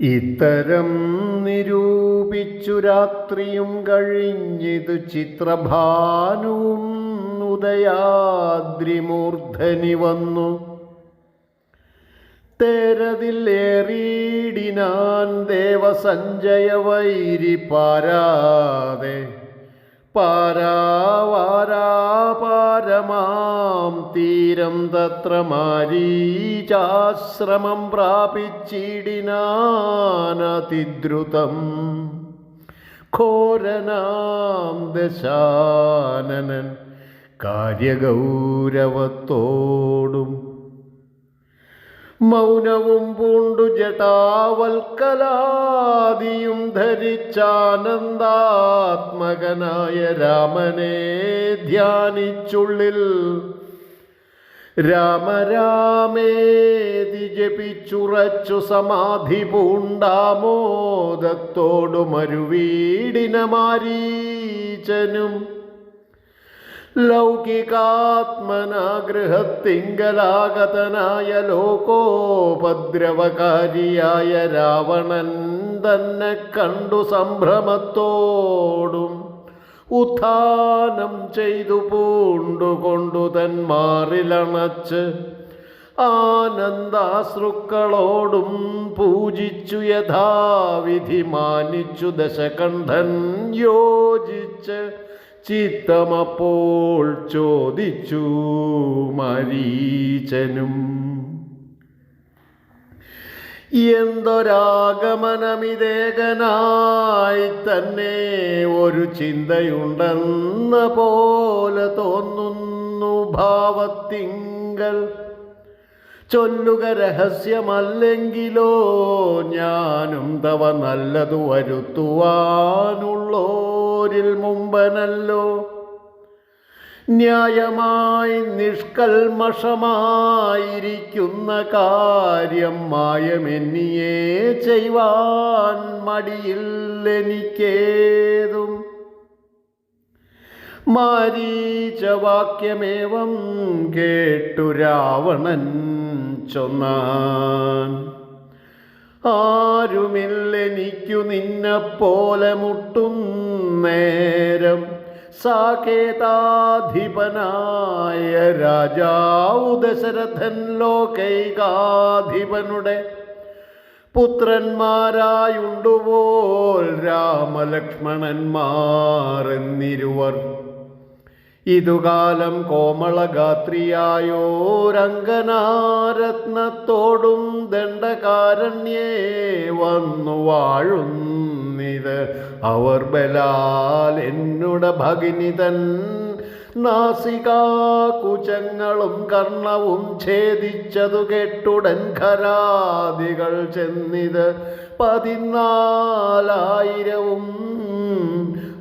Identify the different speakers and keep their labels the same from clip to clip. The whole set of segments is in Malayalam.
Speaker 1: ഇത്തരം നിരൂപിച്ചു രാത്രിയും കഴിഞ്ഞിതു ചിത്രഭാനുവും ഉദയാദ്രിമൂർധനി വന്നു. തേരതിലേറിയിടിനാൻ ദേവസഞ്ജയ വൈരി പാരാതെ പാരാവാരാപാരമാം തീരം തത്ര മാരീചാശ്രമം പ്രാപിച്ചിടിനാനതിദ്രുതം ഘോരനാം ദശാനനൻ കാര്യഗൗരവത്തോടും മൗനവും പൂണ്ടു ജടാവൽക്കലാദിയും ധരിച്ചാനന്ദാത്മകനായ രാമനെ ധ്യാനിച്ചുള്ളിൽ രാമരാമേതി ജപിച്ചുറച്ചു സമാധി പൂണ്ടാമോദത്തോടു മരുവീടിന മാരീചനും ലൗകികാത്മനാഗൃഹത്തിങ്കലാഗതനായ ലോകോപദ്രവകാരിയായ രാവണൻ തന്നെ കണ്ടു സംഭ്രമത്തോടും ഉത്ഥാനം ചെയ്തു പൂണ്ടുകൊണ്ടു തന്മാറിലണച്ച് ആനന്ദാശ്രുക്കളോടും പൂജിച്ചു യഥാവിധി മാനിച്ചു ദശകണ്ഠൻ യോജിച്ച് ചിത്തമപ്പോൾ ചോദിച്ചു മരീചനും. എന്തൊരാഗമനമിതേകനായി തന്നെ ഒരു ചിന്തയുണ്ടെന്ന പോലെ തോന്നുന്നു ഭാവത്തിങ്കൾ ചൊല്ലുക രഹസ്യമല്ലെങ്കിലോ ഞാനും തവ നല്ലതു വരുത്തുവാനുള്ളോരിൽ മുമ്പനല്ലോ. ന്യായമായി നിഷ്കൽമഷമായിരിക്കുന്ന കാര്യം മായമെന്നിയേ ചെയ്യുവാൻ മടിയില്ലെനിക്കേതും. മാരീചവാക്യമേവം കേട്ടു രാവണൻ ചൊന്നാൻ. ആരുമില്ലെനിക്കു നിന്നെപ്പോലെ മുട്ടും നേരം. സാകേതാധിപനായ രാജാവു ദശരഥൻ ലോകൈകാധിപനുടെ. പുത്രന്മാരായുണ്ടുപോൽ രാമലക്ഷ്മണന്മാരെന്നിരുവർ ഇതുകാലം കോമളഗാത്രിയായോരംഗനാരത്നത്തോടും ദണ്ഡകാരണ്യേ വന്നു വാഴുന്നിത്. അവർ ബലാൽ എന്നുടെ ഭഗിനിതൻ നാസികാകുചങ്ങളും കർണവും ഛേദിച്ചതു കെട്ടുടൻ ഖരാദികൾ ചെന്നിത്. പതിനാലായിരവും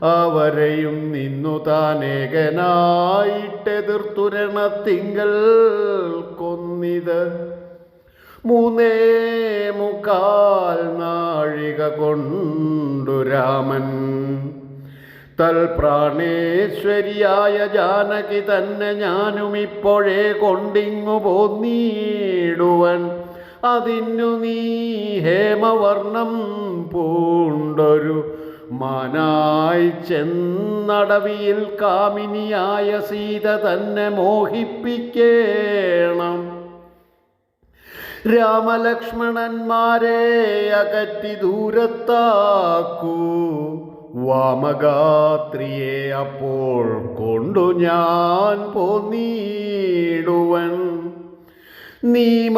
Speaker 1: അവരെയും നിന്നു താനേകനായിട്ടെതിർത്തുരണത്തിങ്കൽ കൊന്നിത്. മൂന്നേ മുക്കാൽ നാഴിക കൊണ്ടു രാമൻ. തൽപ്രാണേശ്വരിയായ ജാനകി തന്നെ ഞാനും ഇപ്പോഴേ കൊണ്ടിങ്ങു പോന്നീടുവൻ. അതിനു നീ ഹേമവർണം പൂണ്ടൊരു മാനായി ചെന്നടവിയിൽ കാമിനിയായ സീത തന്നെ മോഹിപ്പിക്കേണം. രാമലക്ഷ്മണന്മാരെ അകറ്റി ദൂരത്താക്കൂ. വാമഗാത്രിയെ അപ്പോൾ കൊണ്ടു ഞാൻ പോന്നീടുവൻ. നീ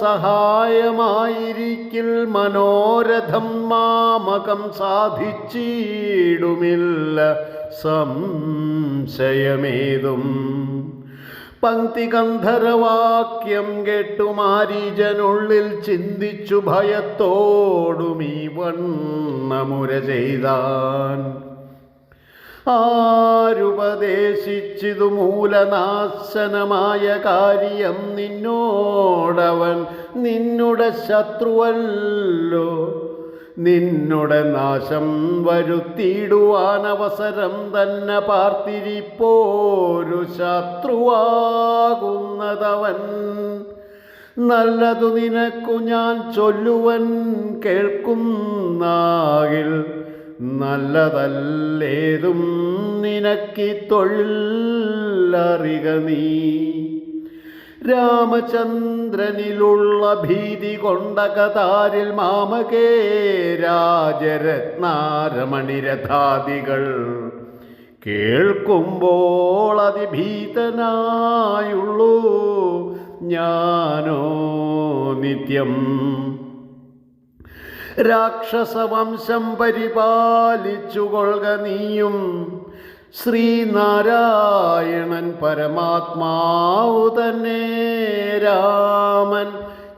Speaker 1: സഹായമായിരിക്കിൽ മനോരഥം മാമകം സാധിച്ചിടുമില്ല സംശയമേതും. പങ്ക്തികന്ധരവാക്യം കേട്ടു മാരീജനുള്ളിൽ ചിന്തിച്ചു ഭയത്തോടുമീ വണ്ണമുര ചെയ്താൻ. ആരുപദേശിച്ചിതു മൂലനാശനമായ കാര്യം നിന്നോടവൻ നിന്നുടെ ശത്രുവല്ലോ. നിന്നുടെ നാശം വരുത്തിയിടുവാൻ അവസരം തന്നെ പാർത്തിരിപ്പോരു ശത്രുവാകുന്നതവൻ. നല്ലതു നിനക്കു ഞാൻ ചൊല്ലുവൻ കേൾക്കുന്നാകിൽ നല്ലതല്ലേതും നിനക്കി തൊഴിലറിക നീ. രാമചന്ദ്രനിലുള്ള ഭീതി കൊണ്ട കതാരിൽ മാമകേ രാജരത്നാരമണിരഥാദികൾ കേൾക്കുമ്പോൾ അതിഭീതനായുള്ളൂ ഞാനോ നിത്യം. രാക്ഷസവംശം പരിപാലിച്ചുകൊള്ളുക നീയും. ശ്രീനാരായണൻ പരമാത്മാവു തന്നെ. രാമൻ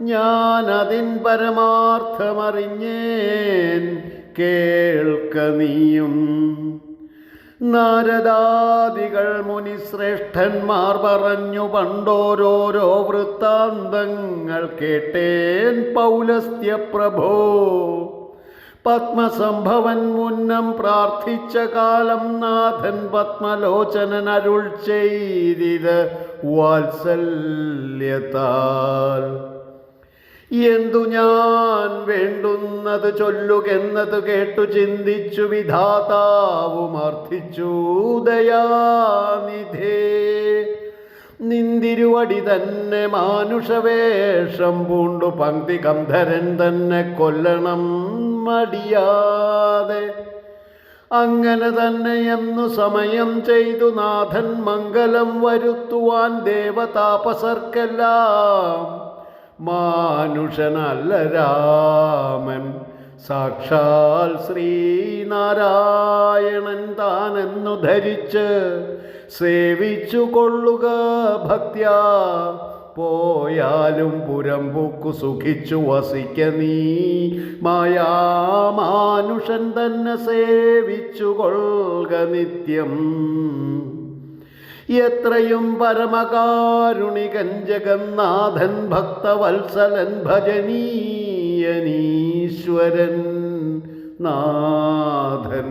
Speaker 1: ഞാനതിൻ പരമാർത്ഥമറിഞ്ഞേൻ കേൾക്ക നീയും. നാരദാദികൾ മുനിശ്രേഷ്ഠന്മാർ പറഞ്ഞു പണ്ടോരോരോ വൃത്താന്തങ്ങൾ കേട്ടേൻ പൗലസ്ത്യ പ്രഭോ പത്മസംഭവൻ മുന്നം പ്രാർത്ഥിച്ച കാലം നാഥൻ പത്മലോചനൻ അരുൾ ചെയ്തിത് വാത്സല്യത്താൽ. എന്തു ഞാൻ വേണ്ടുന്നത് ചൊല്ലുകെന്നത് കേട്ടു ചിന്തിച്ചു വിധാതാവും അർത്ഥിച്ചു ദയാനിധേ. നിന്തിരുവടി തന്നെ മാനുഷവേഷം പൂണ്ടു പങ്ക്തി കന്ധരൻ തന്നെ കൊല്ലണം മടിയാതെ. അങ്ങനെ തന്നെ എന്നു സമയം ചെയ്തു നാഥൻ മംഗലം വരുത്തുവാൻ ദേവതാപസർക്കെല്ലാം മാനുഷനല്ല രാമൻ സാക്ഷാൽ ശ്രീനാരായണൻ താനെന്നു ധരിച്ച് സേവിച്ചു കൊള്ളുക ഭക്ത്യ പോയാലും പുരമ്പുക്കു സുഖിച്ചു വസിക്ക നീ. മായാമാനുഷൻ തന്നെ സേവിച്ചു കൊള്ളുക നിത്യം. എത്രയും പരമകാരുണികൻ ജഗന്നാഥൻ ഭക്തവത്സലൻ ഭജനീയനീശ്വരൻ നാഥൻ.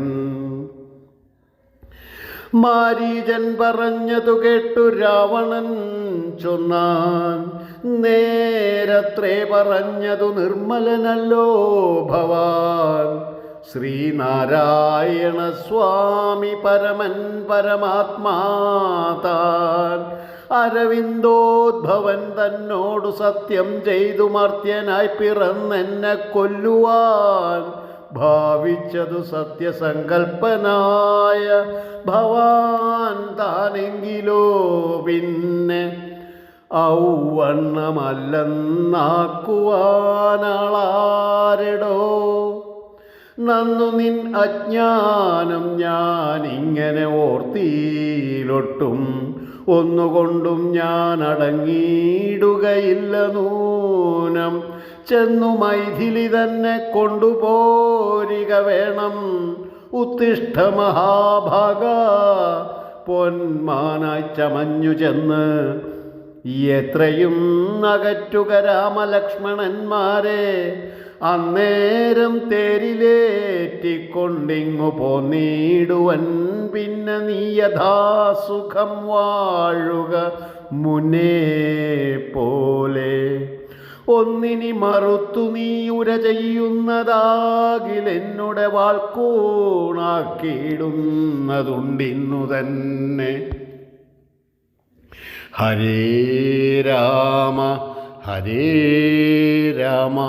Speaker 1: മാരീജൻ പറഞ്ഞതു കേട്ടു രാവണൻ ചൊന്നാൻ നേരത്രേ പറഞ്ഞതു നിർമ്മലനല്ലോ ഭവാൻ. ശ്രീനാരായണ സ്വാമി പരമൻ പരമാത്മാതാൻ അരവിന്ദോദ്ഭവൻ തന്നോടു സത്യം ചെയ്തു മർത്യനായി പിറന്നെന്നെ കൊല്ലുവാൻ ഭാവിച്ചതു സത്യസങ്കൽപ്പനായ ഭവാൻ താനെങ്കിലോ പിന്നെ ഔവണ്ണമല്ലെന്നാക്കുവാനാളാരെടോ നന്നു നിൻ അജ്ഞാനം ഞാൻ ഇങ്ങനെ ഓർത്തിയിലൊട്ടും. ഒന്നുകൊണ്ടും ഞാൻ അടങ്ങിയിടുകയില്ല നൂനം. ചെന്നു മൈഥിലി തന്നെ കൊണ്ടുപോരിക വേണം. ഉത്തിഷ്ഠ മഹാഭാഗ പൊന്മാനായി ചമഞ്ഞു ചെന്ന്. എത്രയും അകറ്റുക രാമലക്ഷ്മണന്മാരെ. അന്നേരം തേരിലേറ്റിക്കൊണ്ടിങ്ങു പോന്നീടുവൻ പിന്നെ നീ യഥാസുഖം വാഴുക മുനേ പോലെ. ഒന്നിനി മറുത്തു നീ ഉര ചെയ്യുന്നതാകിൽ എന്നുടെ വാൾക്കൂണാക്കിയിടുന്നതുണ്ടിന്നു തന്നെ. ഹരേ രാമ ഹരേ രാമ.